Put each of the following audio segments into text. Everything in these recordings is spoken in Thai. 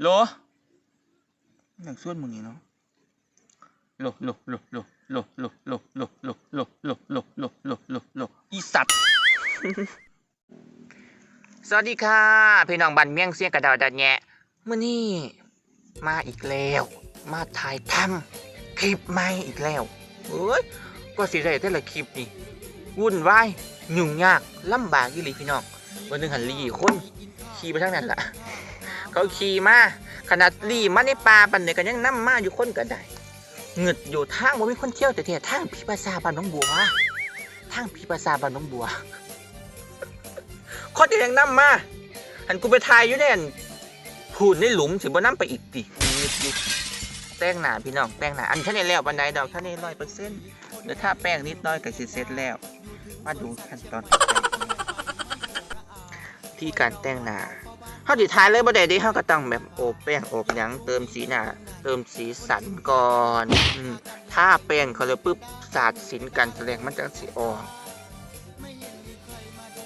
โหลอยากส่วนมึงนี่เนาะหลโหลโหลโหลโหลโหลโหลโหลโหลโหลโหลโหลโหลโหลโหลโหลอีสัตว์สวัสดีค่ะ พี่น้องบันเมียงเสียงกระดาวดัดแงะมื่อนี้มาอีกแล้ว มาถ่ายทำคลิปใหม่อีกแล้วเอ้ยก็สิได้แต่ละคลิปนี่วุ่นวายยุ่งยากลำบากยี่หลีพี่น้องวันหนึ่งหันลีคนขี่ไปทางนั้นล่ะ เขาขี่มาขนาดลีมาในป่าปันเนี่ยก็ยังนํมาอยู่คนก็ได้เงึดอยู่ทางบ่มีคนเที่ยวแต่แท้ทางพิภาษาบ้านน้องบัวทางพิภาษาบ้านน้องบัวคนที่ยังนํมาหันกูไปทายอยู่เนี่ยพูดในหลุมสิบ่นํไปอีกติเงึดอยู่แต่งหน้าพี่น้องแต่งหน้าอันท่านได้แล้วบันไดดอกท่านได้ร้อยเปอร์เซ็นต์เดี๋ยวถ้าแป้งนิดน้อยก็สิเสร็จแล้ว มาดูขั้นตอนที่การแต่งหน้า เขาดิทายเลยบ่ได้เดิเขาก็ต้องแบบโอบแป้งโอบหยังเติมสีหน้าเติมสีสันก่อนอืมถ้าแป้งเขาเลยปุ๊บสาดสินกันแสดงมันจะสีออก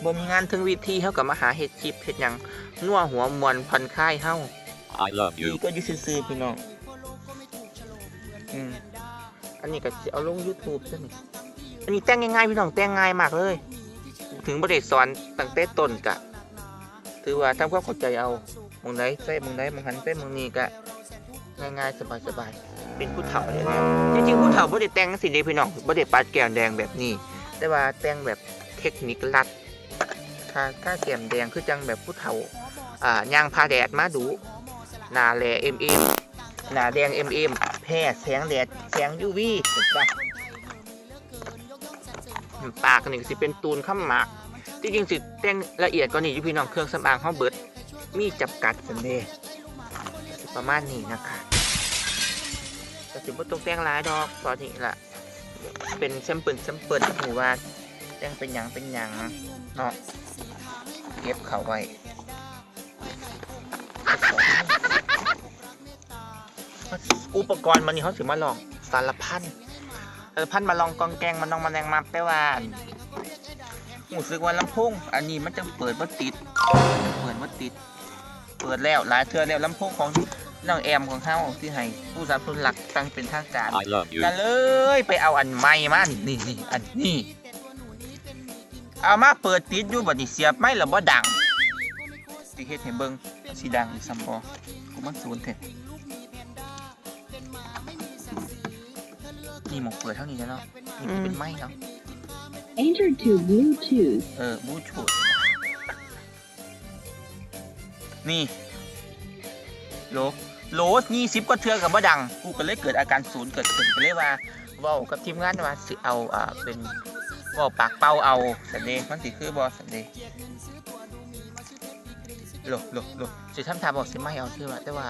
บ่มีงานถึงวิธีเขาก็มาหาเฮ็ดคลิปเฮ็ดหยังนัวหัวมวนผ่อนคลายเฮา I love ดี you. ก็อยู่ซื่อๆพี่น้องอืมอันนี้ก็สิเอาลง YouTube ซะนี่อันนี้แต่งง่ายๆพี่น้องแต่งง่ายมากเลย ถึงบ่ได้สอนตั้งแต่ต้นกะ ถือว่าทำความเข้าใจเอามองไหนใส่มองไหนมองหันใส่มองนี้ก็ง่ายๆสบายๆเป็นผู้เฒ่าได้แล้วจริงๆผู้เฒ่าบ่ได้แต่งสิเด้พี่น้องบ่ได้ปัดแก้มแดงแบบนี้ แต่ว่าแต่งแบบเทคนิคลัดถ้าถ้าแก้มแดงคือจังแบบผู้เฒ่าอ่าย่างพาแดดมาดูหน้าแหลเอ็มเอ็มหน้าแดงเอ็มเอ็มแพ้แสงแดดแสงยูวีเห็นปะปากนี่ก็สิเป็นตูนข้ามหมาก จริงๆสิแต่งละเอียดกว่านี้อยู่พี่น้องเครื่องสำอางเฮาเบิร์ดมีจำกัดสันเดประมาณนี้นะคะแต่สิบ่ต้องแต่งหลายดอกตอนนี้ล่ะ เป็นแซมเปิลแซมเปิลหูว่าแต่งเป็นหยังเป็นหยังเนาะเก็บเขาไว้อุปกรณ์มันนี่เขาถือมาลองสารพันสารพันมาลองกองแกงมาลองมาแรงมาแต่ว่า หูสึกว่าลำโพงอันนี้มันจะเปิดว่าติด เปิดว่าติด เปิดแล้วหลายเทื่อแล้วลำโพงของน้องแอมของเฮาที่ให้ผู้สนับสนุนหลักตั้งเป็นทางการ I love you. กันเลยไปเอาอันใหม่มานี่นี่นี่อันนี้เอามาเปิดติดอยู่บัดนี้เสียบไม่หรือบ่ดังสิเฮ็ดให้เบิ่งสิดังอีกซ้ำบ่กูมันศูนย์แท้นี่หมกเปิดเท่านี้แล้วเนาะนี่คือเป็นไม้เนาะ Enter to Bluetooth. เออบูชูดนี่โลโหลยี่สิบก็เทือกับบ่ดัง กูก็เลยเกิดอาการศูนย์เกิดขึ้นก็เลยว่าเว้ากับทีมงานว่าสิเอาอ่าเป็นเว่าปากเป้าเอาสันเดมันสิคือบอสันเดโลโลโลสิทำทาบอกสิไม่เอาชื่อว่าแต่ว่า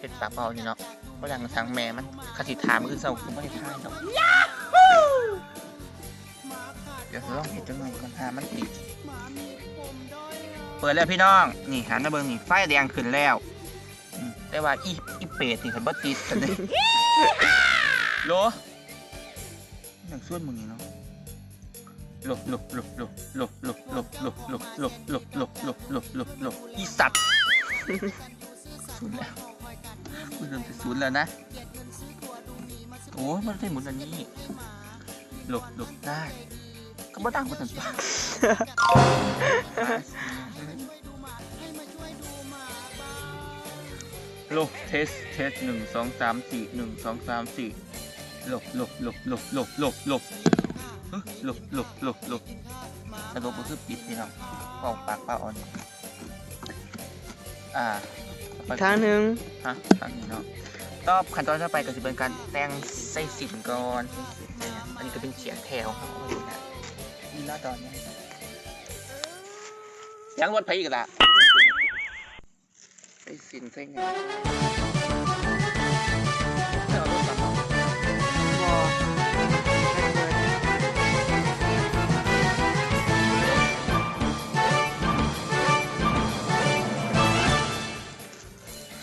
เป็นปากเป้านี่เนาะบ่ดังทางแม่มันคติถามมันคือเศร้ากูไม่ได้ทายดอก เดี๋ยวลองเห็นจังหน่อยก่อนหามันติดเปิดแล้วพี่น้อง นี่หันมาเบิ่งนี่ไฟแดงขึ้นแล้วอืมแต่ว่าอีอีเป็ดนี่เขาบ่ติดกันเลยโหลอยากส่วนมึงนี่เนาะโหลโหลโหลโหลโหลโหลโหลโหลโหลโหลโหลโหลโหลโหลโหลโหลอีสัตว์ศูนย์แล้วกูเริ่มจะศูนย์แล้วนะโอ้ยมันได้หมุนอันนี้โหลโหลได้ ก็บ่ดังกว่าตันตัวโลกเทสเทสหนึ่งสองสามสี่หนึ่งสองสามสี่หลบหลบหลบหลบหลบหลบหลบเอ้ยหลบหลบหลบหลบสรุปก็คือปิดนี่ครับเป่าปากเป่าอ่อนอ่าทางหนึ่งฮะทางนี้เนาะต่อขั้นตอนต่อไปก็จะเป็นการแต่งไส้สินก่อนไส้สินแต่งอันนี้ก็เป็นเฉียงแถวครับ เอาไว้นะนี่หน้าตอนนี้ยังรถไฟอีกละไส้สินไส้เงาไม่เอารถ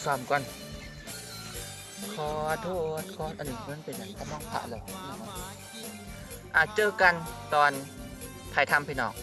สามก่อนขอโทษขออันนี้มันเป็นอย่างก็มองผ่าเลยอาจเจอกันตอน ถ่ายทำพี่น้อง